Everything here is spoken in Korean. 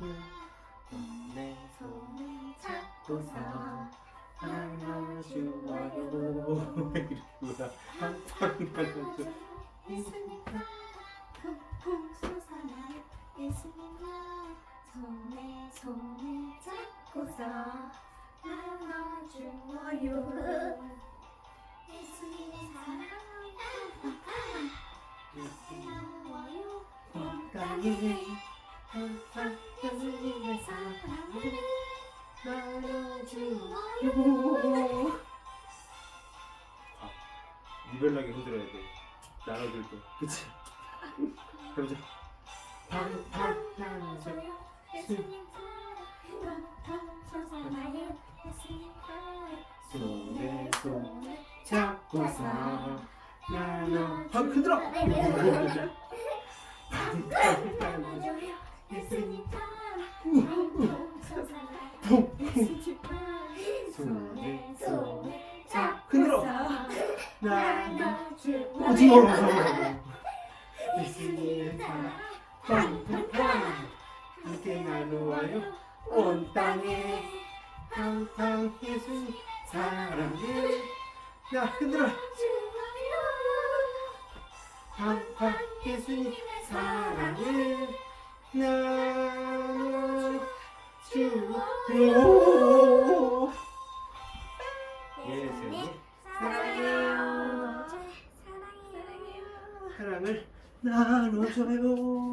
내 손을 잡고서 안아주어요. 이러구나 한번 나눠줘 예수님과 푹푹 솟아나요 예수님과 손에 손을 잡고서 안아주어요. 예수님의 사랑 안아요 온 땅에 항상 예수님의 사랑을 나눠주어요 아, 유별나게 흔들어야 돼 나눠줄 때 그치? 해보자 팡팡 나눠줘요 예수님 사랑 푹푹 솟아나요 예수님 사랑 손에 손을 잡고서 나눠 아 흔들어 팡팡 손에 손을 흔들어. 잡고서 나눠 나눠주어요 오징어 예수님의 사랑 팡팡팡 함께 나누어요 온 땅에 항상 예수님 사랑을 야 흔들어 항상 예수님 사랑 예수님 예. 사랑해요. 사랑해요. 사랑을 나눠줘요.